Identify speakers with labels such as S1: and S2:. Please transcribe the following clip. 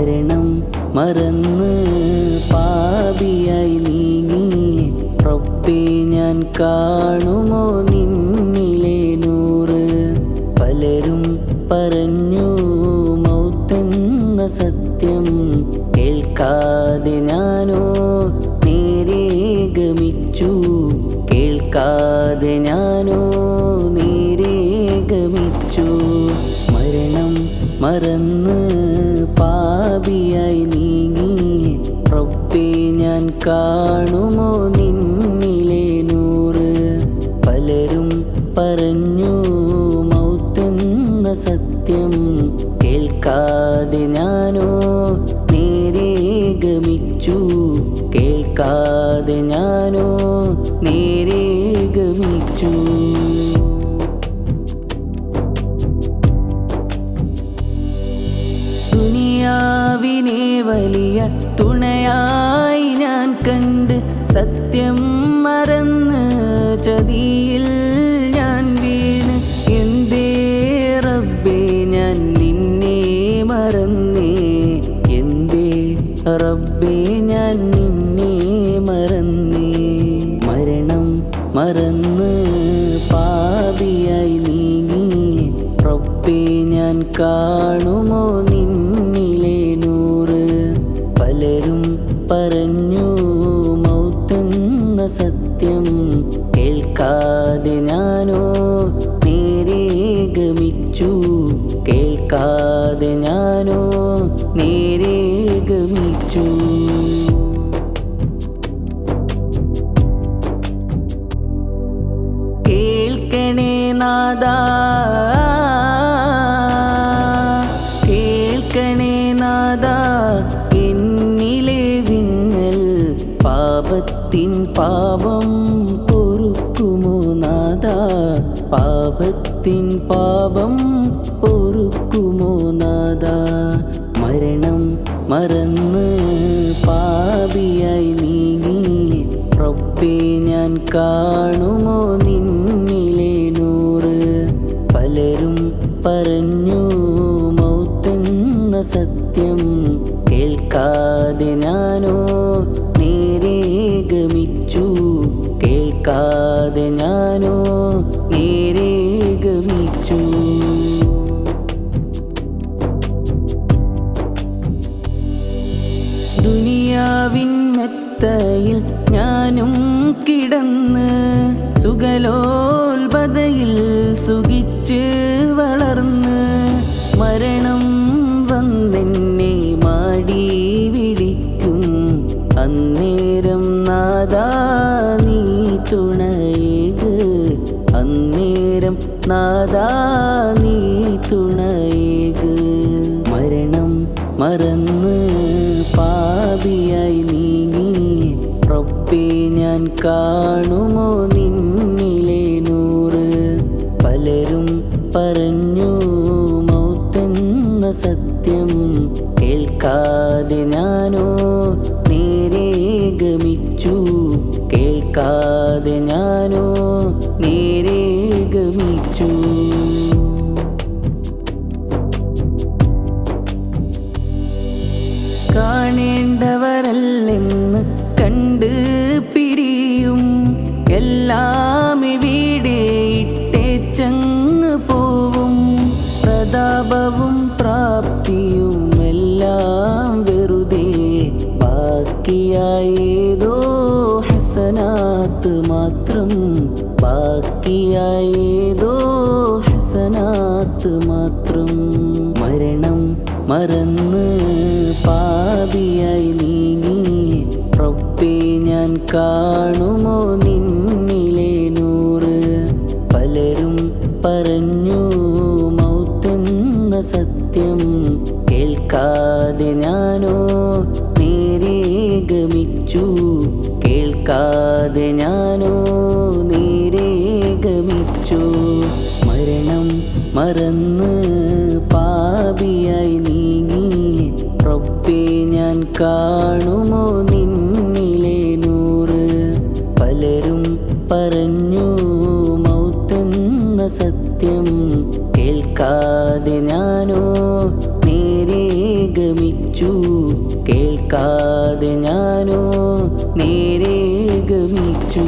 S1: മരണം മറന്ന് പാപിയായി നീങ്ങി. റബ്ബേ ഞാൻ കാണുമോ നിന്നിലെ നൂറ്? പലരും പറഞ്ഞു മൗത്തെന്ന സത്യം കേൾക്കാതെ ഞാനോ നേരെ ഗമിച്ചു. കേൾക്കാതെ ഞാനോ നേരെ ഗമിച്ചു. മരണം മറന്ന് കാണുമോ നിന്നിലെ നൂറ്? പലരും പറഞ്ഞു മൗത്തെന്ന സത്യം കേൾക്കാതെ ഞാനോ നേരെ ഗമിച്ചു? കേൾക്കാതെ ഞാനോ നേരെ ഗമിച്ചു? ദുനിയാവിനെ വലിയ തുണയായി ഞാൻ കണ്ട് സത്യം മറന്ന് ചതിയിൽ ഞാൻ വീണ്. എന്തേ റബ്ബേ ഞാൻ നിന്നെ മറന്നേ. എന്തേ റബ്ബേ ഞാൻ നിന്നെ മറന്നേ. മരണം മറന്ന് പാപിയായി നീങ്ങി. റബ്ബേ ഞാൻ കാണുമോ നിന്നിലെ സത്യം കേൾക്കാതെ ഞാനോ നേരെ ഗമിച്ചു കേൾക്കാതെ ഞാനോ നേരെ ഗമിച്ചു കേൾക്കണേ നാദ പാപം പൊറുക്കുമോ നാദ പാപത്തിൻ പാപം പൊറുക്കുമോ നാദ മരണം മറന്ന് പാപിയായി നീങ്ങി റബ്ബേ ഞാൻ കാണുമോ നിന്നിലെ നൂറ്? പലരും പറഞ്ഞു മൗത്തെന്ന സത്യം കേൾക്കാതെ ഞാനോ കേൾക്കാതെ ഞാനോ നേരെ ഗമിച്ചു. ദുനിയാവിൻ മെത്തയിൽ ഞാനും കിടന്ന് സുഖലോൽപതയിൽ സുഖിച്ച് വളർന്ന്. അന്നേരം നാദാ നീ തുണയേക്. മരണം മറന്ന് പാപിയായി നീങ്ങി. റബ്ബേ ഞാൻ കാണുമോ നിന്നിലെ നൂറ്? പലരും പറഞ്ഞു മൗത്തെന്ന സത്യം കേൾക്കാതെ ഞാനോ നേരെ ഗമിച്ചു. കേൾക്കാതെ ഞാനോ നേരെ ഗമിച്ചു കാണേണ്ടവരല്ലെന്ന് കണ്ട് പിരിയും. എല്ലാം ഇവിടെ ഇട്ടേച്ചങ്ങ് പോവും. പ്രതാപവും പ്രാപ്തിയും എല്ലാം വെറുതെ ബാക്കിയായേതോ ഹസനാത്ത് മാത്രം ബാക്കിയായേതോ ഹസനാത്ത് മാത്രം മരണം മറന്ന് പാപിയായി നീങ്ങി. റബ്ബേ ഞാൻ കാണുമോ നിന്നിലെ നൂറ്? പലരും പറഞ്ഞു മൗത്തെന്ന സത്യം കേൾക്കാതെ ഞാനോ നേരെ ഗമിച്ചു. കേൾക്കാതെ ഞാനോ മറന്ന് പാപിയായി നീങ്ങി റബ്ബേ ഞാൻ കാണുമോ നിന്നിലെ നൂറ്? പലരും പറഞ്ഞു മൗത്തെന്ന സത്യം കേൾക്കാതെ ഞാനോ നേരെ ഗമിച്ചു? കേൾക്കാതെ ഞാനോ നേരെ ഗമിച്ചു?